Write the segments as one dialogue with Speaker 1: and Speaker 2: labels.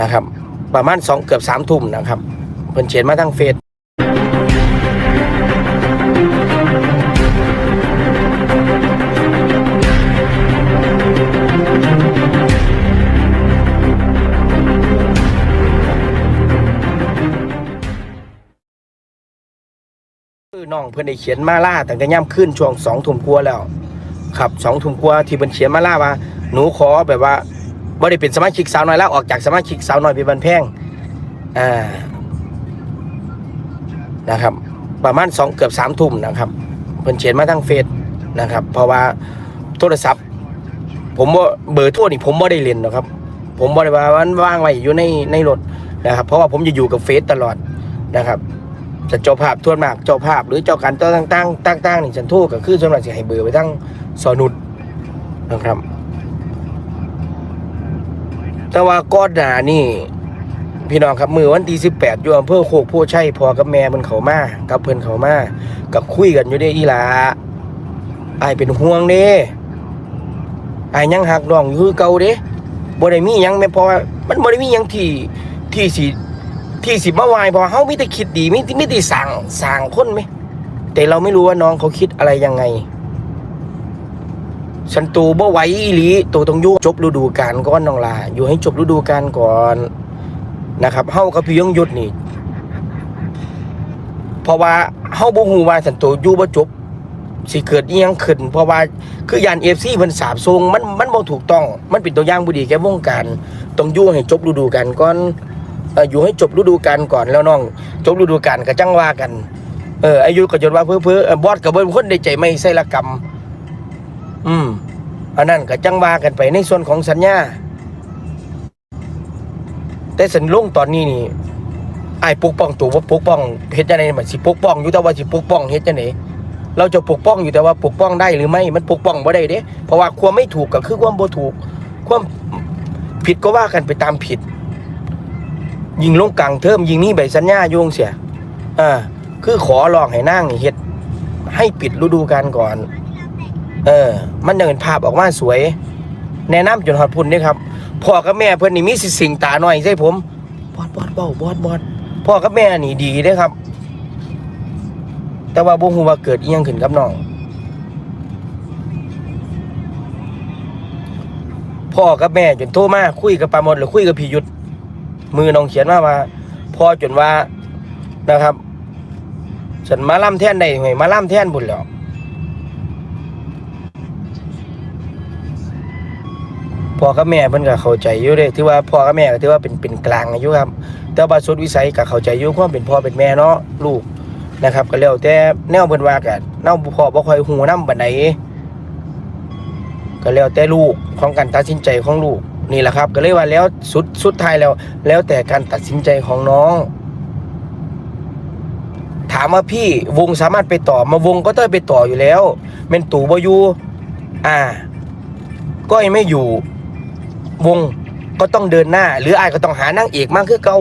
Speaker 1: นะครับ ประมาณสองเกือบสามทุ่มนะครับเพิ่นเขียนมาทางเฟซน้องเพิ่อนได้เขียนมาล่าตั้งแต่ย่ำขึ้นช่วงสองทุ่มกว่าแล้ว ครับสองทุ่มกว่าที่เพิ่อนเขียนมาล่าว่า หนูขอแบบว่า บ่ได้เป็นสมาชิกสาวน้อยแล้วออกจากสมาชิกสาวน้อยเป็นบันแพงอ่านะครับ ประมาณสองเกือบสามทุ่มนะครับเพิ่นเขียนมาทางเฟซนะครับ เพราะว่าโทรศัพท์ ผมว่าเบอร์โทรนี่ผมบ่ได้เล่นหรอกครับ ผมบ่ได้ว่ามันว่างไว้อยู่ในในรถนะครับ เพราะว่าผมจะอยู่กับเฟซตลอดนะครับจะเจ้าภาพทวนมากเจ้าภาพ หรือเจ้าการต่างๆต่างๆนี่ฉันโทรก็คือส่วนมากสิให้เบอร์ไปทั้งสอนุดนะครับ แต่ว่าก้อนหนานี่พี่น้องครับมือวันที่สิบแปดอยู่อำเภอโคกโพชัยพอกับแม่มันเขามากับเพิ่นเขามากับคุยกันอยู่เด้อีหลาอเป็นห่วงเด้อยยังหักน้องอยู่คือเก่าเด้บ่ได้มียังแม่พราะว่ามันบ่ได้มียังที่ที่สิที่สิมาวายพราะเฮามีแต่คิดดีมีแต่มีแต่สั่งสั่งคนไหมแต่เราไม่รู้ว่าน้องเขาคิดอะไรยังไง ฉันตูบ่ไหวอีหลีตูต้องอยู่จบฤดูกาลก่อนน้องลาอยู่ให้จบฤดูกาลก่อนนะครับเฮากับพี่ยงยุทธนี่เพราะว่าเฮาบ่ฮู้ว่าฉันตูอยู่บ่จบสิเกิดอีหยังขึ้น เพราะว่าคือยาน FC เพิ่นสาบส่งมันมันบ่ถูกต้อง มันเป็นตัวอย่างบ่ดีแก่วงการต้องอยู่ให้จบฤดูกาลก่อนเอ่ออยู่ให้จบฤดูกาลก่อนแล้วน้อง จบฤดูกาลก็จังว่ากัน เอออายุก็จนว่าเพ้อๆเอ่อบอสก็เบิ่งคนได้ใจไม่ใส่ละกรรม อืมอันนั้นก็จังว่ากันไปในส่วนของสัญญา แต่สัญลงตอนนี้นี่ไอ้ปกป้องตัวว่าปกป้องเฮ็ดจังได๋มันสิปกป้องอยู่แต่ว่าสิปกป้องเฮ็ดจังได๋เราจะปกป้องอยู่แต่ว่าปกป้องได้หรือไม่ มันปกป้องบ่ได้เด้ เพราะว่าความไม่ถูกก็คือความบ่ถูก ความผิดก็ว่ากันไปตามผิด ยิงลงกลางเทอมยิงนี่ใบสัญญาโยงเสียอ่าคือขอร้องให้นางเฮ็ดให้ปิดฤดูกาลก่อน เออ มันยังเห็นภาพออกมาสวย แนะนำจนหอดพุ่นเด้ครับพ่อกับแม่เพิ่อนนี่มีสิสิงตาหน่อยใช่ผมบอดบอดเบ้าบอดบอดพ่อกับแม่นี่ดีเด้ครับ แต่ว่าบ่ฮู้ว่าเกิดอียังขึ้นกับน้องพ่อกับแม่จนโทรมาคุยกับปาหมดหรือคุยกับพี่ยุทธมือน้องเขียนมาว่าพ่อจนว่านะครับฉันมาล่ำแท่นได้ไหมมาล่ำแท่นบุญแล้ว พ่อกับแม่เพิ่นก็เข้าใจอยู่เด้ถือว่าพ่อกับแม่ก็ถือว่าเป็นเป็นกลางอยู่ครับ แต่ว่าสุดวิสัยก็เข้าใจอยู่ความเป็นพ่อเป็นแม่เนาะลูกนะครับ ก็แล้วแต่แนวเพิ่นว่ากันแนวพ่อบ่ค่อยฮู้นำปานใดก็แล้วแต่ลูกของการตัดสินใจของลูกนี่แหละครับ ก็เลยว่าแล้วสุดสุดท้ายแล้ว แล้วแต่การตัดสินใจของน้อง ถามว่าพี่วงสามารถไปต่อมาวงก็ต้องไปต่ออยู่แล้วแม่นตู่บอยู่อ่า ก้อยไม่อยู่ วงก็ต้องเดินหน้า หรืออายก็ต้องหานางเอกมากคือเก่า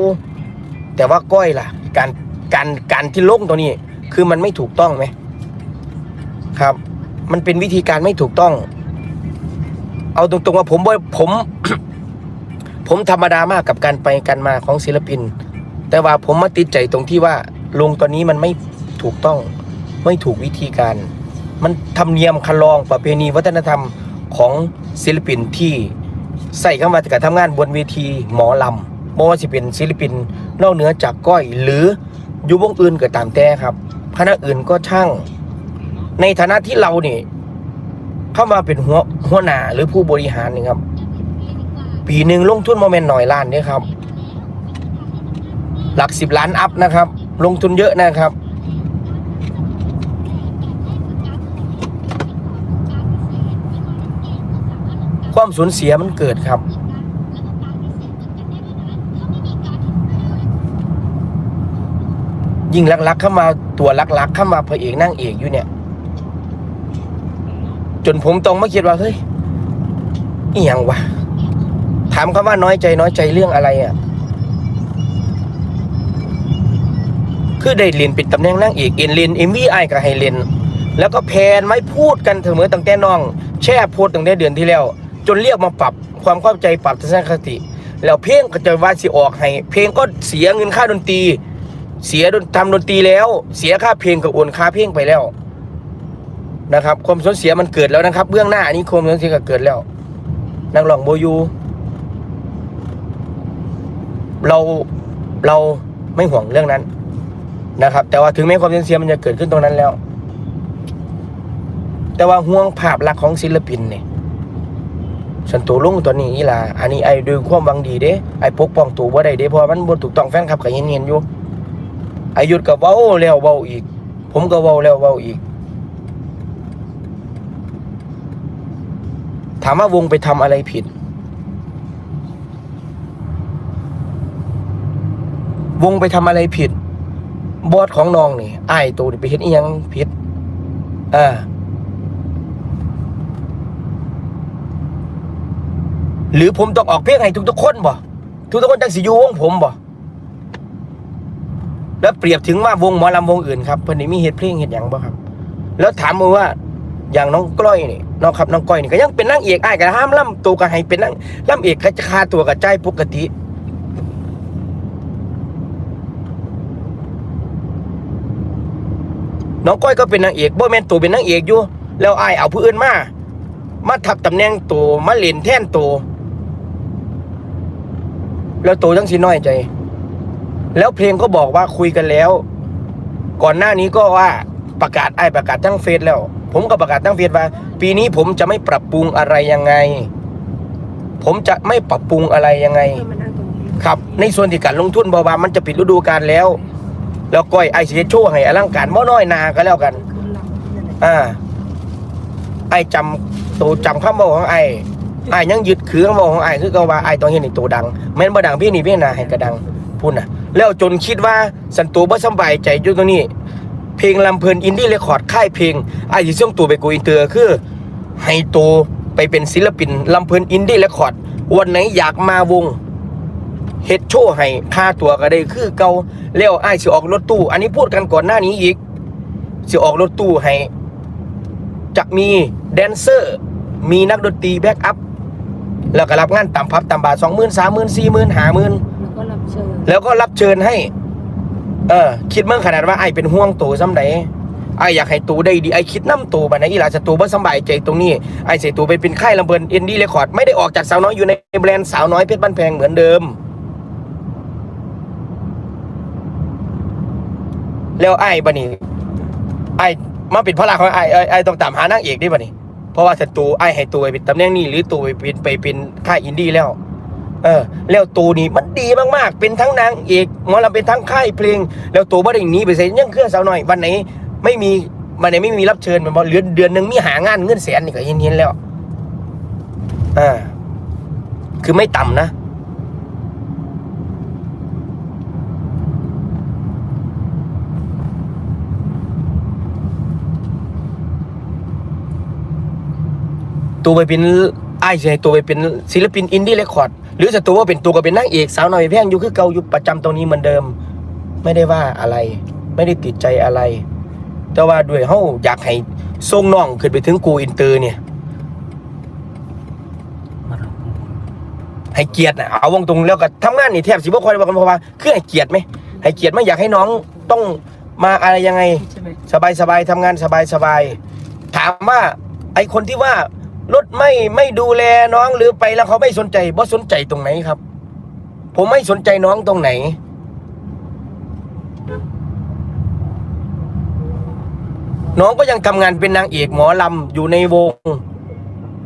Speaker 1: แต่ว่าก้อยล่ะ การการการที่ลงตัวนี้ คือมันไม่ถูกต้องไหมครับ มันเป็นวิธีการไม่ถูกต้อง เอาตรงๆว่าผมว่าผม ผมธรรมดามากกับการไปกันมาของศิลปิน แต่ว่าผมมาติดใจตรงที่ว่าลงตอนนี้มันไม่ถูกต้อง ไม่ถูกวิธีการ มันธรรมเนียมคันลองประเพณีวัฒนธรรมของศิลปินที่ ใส่เข้ามาการทำงานบนเวทีหมอลำไม่ว่าจะเป็นศิลปินนอกเหนือจากก้อยหรืออยู่วงอื่นก็ตามแต่ครับคณะอื่นก็ช่าง ในฐานะที่เราเนี่ยเข้ามาเป็นหัวหัวหน้าหรือผู้บริหารนี่ครับ ปีหนึ่งลงทุนโมเมนต์หน่อยล้านเนี่ยครับ หลักสิบล้านอัพนะครับ ลงทุนเยอะนะครับ ความ สูญเสียมันเกิดครับ ยิ่งลักๆเข้ามาตัวลักๆเข้ามาพระเอกนั่งเอกอยู่เนี่ย จนผมต้องมาคิดว่าเฮ้ยอีหยังวะถามคำว่าน้อยใจน้อยใจเรื่องอะไรอะคือได้เรียนปิดตำแหน่งนั่งเอกเอ็นเรียนเอ็มวีไอก็ให้เรียนแล้วก็แพนไม่พูดกันเสมอตั้งแต่น้อง แช่โพดตั้งแต่เดือนที่แล้ว จนเรียกมาปรับความเข้าใจปรับทัศนคติ แล้วเพลงก็จะว่าสิออกให้ เพลงก็เสียเงินค่าดนตรี เสียดนทำดนตรีแล้ว เสียค่าเพลงกับโอนค่าเพลงไปแล้วนะครับ ความสูญเสียมันเกิดแล้วนะครับ เบื้องหน้าอันนี้ความสูญเสียก็เกิดแล้วนักร้องโบยู เราเราไม่ห่วงเรื่องนั้นนะครับ แต่ว่าถึงแม้ความสูญเสียมันจะเกิดขึ้นตรงนั้นแล้ว แต่ว่าห่วงภาพลักษณ์ของศิลปินเนี่ย ฉันตัวลุงตัวนี้อีหล่ะอันนี้ไอ้ด้วยความหวังดีเด้ไอ้ปกป้องตัวบ่ได้เด้เพราะมันบ่ถูกต้องแฟนคลับก็เห็นๆอยู่ไอายุดก็เว้าแล้วเว้าอีก ผมก็เว้าแล้วเว้าอีก ถามว่าวงไปทำอะไรผิด วงไปทำอะไรผิด บอสของน้องนี่ไอ้ตัวนี่ไปเห็นอีหยังผิดอ่า หรือผมต้องออกเพลงให้ทุกๆคนบ่ทุกๆคนจังสิอยู่วงผมบ่แล้วเปรียบถึงว่าวงหมอลำวงอื่นครับเพิ่นนี่มีเฮ็ดเพลงเฮ็ดหยังบ่ครับ แล้วถามมาว่าอย่างน้องกล้อยนี่น้องครับน้องก้อยนี่ก็ยังเป็นนางเอกอ้ายก็ห้ามล่ำตัวก็ให้เป็นนางล่ำเอกก็จะคาตัวกับใจปกติ น้องก้อยก็เป็นนางเอกบ่แม่นตัวเป็นนางเอกอยู่ แล้วอ้ายเอาผู้อื่นมามาทับตำแหน่งตัวมาเล่นแทนตัว แล้วตัวจังสิน้อยใจ แล้วเพลงก็บอกว่าคุยกันแล้ว ก่อนหน้านี้ก็ว่าประกาศไอ้ประกาศทั้งเฟซแล้ว ผมก็ประกาศทั้งเฟซว่า ปีนี้ผมจะไม่ปรับปรุงอะไรยังไง ผมจะไม่ปรับปรุงอะไรยังไง ครับ ในส่วนที่การลงทุนบาบามันจะปิดฤดูกาลแล้ว แล้วก้อยไอซีโชว์ให้อลังการบ่น้อยนาก็แล้วกัน
Speaker 2: อ่า
Speaker 1: ไอจำตัวจำคำบอกของไอ ไอ้ยังยึดคือคำบอกของไอ้คือก็ว่าไอ้ต้องเห็นในตัวดัง แม้นบ่ดังพี่นี่พี่นาให้กระดังพูดนะแล้วจนคิดว่าสันตัวบ่สบายใจอยู่ตรงนี้ เพลงลำเพลินอินดี้เรคคอร์ดค่ายเพลงไอ้ที่ส่งตัวไปกูอินเตอร์คือให้ตัวไปเป็นศิลปินลำเพลินอินดี้เรคคอร์ดวันไหนอยากมาวงเฮ็ดโชว์ให้ค่าตัวก็ได้คือเก่าแล้วไอ้สิออกรถตู้ อันนี้พูดกันก่อนหน้านี้อีกสิออกรถตู้ให้จะมีแดนเซอร์ มีนักดนตรีแบ็กอัพ แล้วก็รับงานตามพับตามบาทสองหมื่นสามหมื่นสี่หมื่นห้าหมื่น
Speaker 2: แล้วก็รับเชิญ
Speaker 1: แล้วก็รับเชิญให้ เออ คิดเมื่อขนาดว่าไอ้เป็นห่วงตัวซ้ำใดไอ้อยากให้ตัวได้ดีไอ้คิดน้ำตัวบัดไหนอีหลาจะตัวบ่สำบายใจตรงนี้ไอ้เสียตัวไปเป็นค่ายลำเบินเอ็นดี้เรคคอร์ดไม่ได้ออกจากสาวน้อยอยู่ในแบรนด์สาวน้อยเพชรบ้านแพงเหมือนเดิม แล้วไอ้บัดนี้ไอ้มาเป็นพระราของไอ้ไอ้ไอ้ต้องตามหานางเอกได้บัดนี้ เพราะว่าถ้าตัวไอ้ให้ตัวไปเป็นตำแหน่งนี้หรือตัวไปเป็นไปเป็นค่ายอินดี้แล้ว เออ แล้วตัวนี้มันดีมากๆ เป็นทั้งนางเอกมอลำเป็นทั้งค่ายเพลง แล้วตัวบ่ได้หนีไปเสียังเครื่องสาวน้อย วันไหนไม่มีวันไหนไม่มีรับเชิญมันบอกเดือนเดือนหนึ่งมีหางานเงินแสนนี่ก็เห็นเห็นๆแล้วอ่าคือไม่ต่ำนะ ตัวไปเป็นไอ้ายสิใช่ตัวไปเป็นศิลปินอินดี้เรคคอร์ดหรือจะตัวว่าเป็นตัวก็เป็นนางเอกสาวหน้อยแพงอยู่คือเก่าอยู่ประจำตรงนี้เหมือนเดิม ไม่ได้ว่าอะไร ไม่ได้ติดใจอะไร แต่ว่าด้วยเฮาอยากให้ส่งน้องขึ้นไปถึงกูอินเตอร์เนี่ย ให้เกียรตินะเอาวงตรงแล้วก็ทำงานนี่แทบสิบ่ค่อยว่ากันเพราะว่าคือให้เกียรติไหมให้เกียรติไหม่อยากให้น้องต้องมาอะไรยังไง
Speaker 2: ใช่ไหม
Speaker 1: สบายสบายๆทำงานสบายสบายๆถามว่าไอคนที่ว่า รถไม่ไม่ดูแลน้องหรือไปแล้วเขาไม่สนใจบ่สนใจตรงไหนครับ ผมไม่สนใจน้องตรงไหน น้องก็ยังทำงานเป็นนางเอกหมอลำอยู่ในวง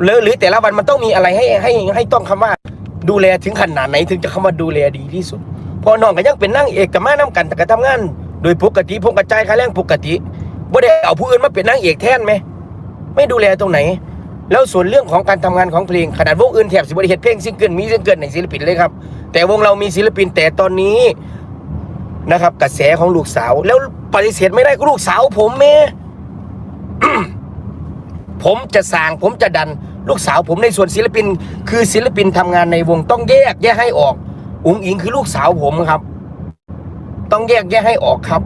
Speaker 1: หรือหรือแต่ละวันมันต้องมีอะไรให้ให้ให้ต้องคำว่า ดูแลถึงขนาดไหนถึงจะคำว่าดูแลดีที่สุดพอน้องก็ยังเป็นนางเอกกับแมาน้กันแต่ก็ทำงาน โดยปกติผมกระจายค่าแรงปกติบ่ได้เอาผู้อื่นมาเป็นนางเอกแทนไหมไม่ดูแลตรงไหน แล้วส่วนเรื่องของการทำงานของเพลงขนาดวงอื่นแถบสิบริเหตุเพลงซิงเกิลมีซิงเกิลในศิลปินเลยครับ แต่วงเรามีศิลปินแต่ตอนนี้นะครับ กระแสของลูกสาว แล้วปฏิเสธไม่ได้ก็ลูกสาว ผมเมผมจะสางผมจะดันลูกสาวผมในส่วนศิลปิน คือศิลปินทำงานในวงต้องแยกแยกให้ออก อุ๋งอิงคือลูกสาวผมครับ ต้องแยกแยกให้ออกครับ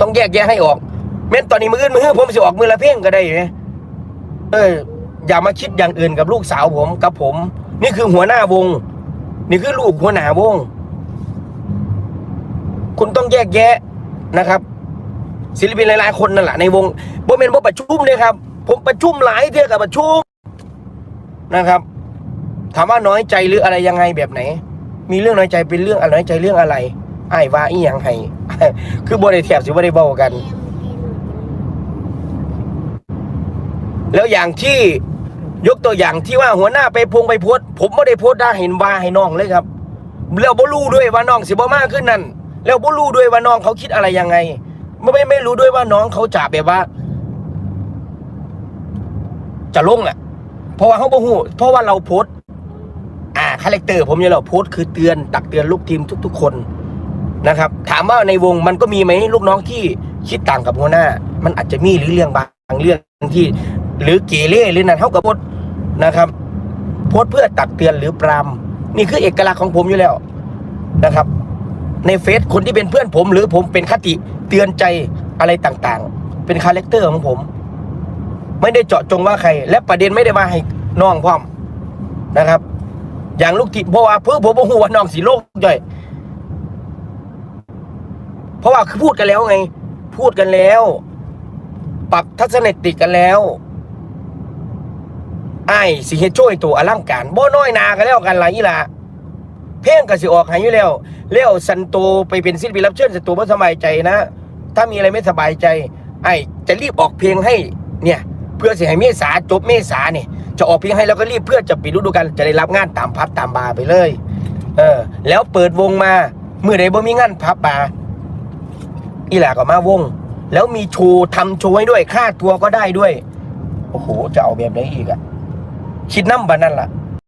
Speaker 1: ต้องแยกแยะให้ออก แม้นตอนนี้มืออื่นมือผมสิออกมือละเพ่งก็ได้ไหมเออ อย่ามาคิดอย่างอื่นกับลูกสาวผมกับผม นี่คือหัวหน้าวง นี่คือลูกหัวหน้าวง คุณต้องแยกแยะนะครับ ศิลปินหลายๆคนนั่นแหละในวงบ่เป็นบ่ประชุมเลยครับ ผมประชุมหลายเที่ยกับประชุมนะครับ ถามว่าน้อยใจหรืออะไรยังไงแบบไหน มีเรื่องน้อยใจเป็นเรื่องอะไรน้อยใจเรื่องอะไรไอ้ว่าอีหยังให้คือบ่ได้เทียบสิบ่ได้เบากัน แล้วอย่างที่ยกตัวอย่างที่ว่าหัวหน้าไปพงไปโพสผมไม่ได้โพสได้เห็นว่าให้น้องเลยครับ แล้วบ่รู้ด้วยว่าน้องสิบ่มากขึ้นนั่นแล้วบ่รู้ด้วยว่าน้องเขาคิดอะไรยังไง ไม่ไม่ไม่รู้ด้วยว่าน้องเขาจะแบบว่า จะลงอะ เพราะว่าเขาบ่ฮู้เพราะว่าเราโพสอ่าคาแรคเตอร์ผมเนี่ยเราโพสต์คือเตือนตักเตือนลูกทีมทุก ๆ คนนะครับ ถามว่าในวงมันก็มีไหมลูกน้องที่คิดต่างกับหัวหน้า มันอาจจะมีหรือเรื่องบางเรื่องที่ หรือเกเรหรือนั่นเท่ากับโพสต์นะครับโพสเพื่อตักเตือนหรือปรามนี่คือเอกลักษณ์ของผมอยู่แล้วนะครับ ในเฟซคนที่เป็นเพื่อนผม หรือผมเป็นคติเตือนใจอะไรต่างๆ เป็นคาแรคเตอร์ของผม ไม่ได้เจาะจงว่าใคร และประเด็นไม่ได้มาให้น้องพร้อมนะครับ อย่างลูกทีมเพราะว่าเพื่อผมบอกว่าน้องสีโลกย่อยเพราะว่าคือพูดกันแล้วไง พูดกันแล้ว ปรับทัศนคติกันแล้ว ไอ้สิเฮ็ดช่วยตัวอลังการบ่น้อยนากันแล้วกันล่ะอีหล่ะเพลงก็สิออกให้อยู่แล้วแล้วสันโตไปเป็นศิลปินรับเชิญสันโตบ่สบายใจนะ ถ้ามีอะไรไม่สบายใจ ไอ้จะรีบออกเพลงให้เนี่ย เพื่อสิให้เมษาจบเมษาเนี่ยจะออกเพลงให้แล้วก็รีบเพื่อจะปิดฤดูกาลจะได้รับงานตามพับตามบาร์ไปเลย เออ แล้วเปิดวงมาเมื่อใดบ่มีงานพับบาร์อีหล่าก็มาวง แล้วมีโชว์ทำโชว์ให้ด้วยค่าตัวก็ได้ด้วยโอ้โหจะเอาแบบไหนอีกอะ คิดน้ำบันนั่นล่ะ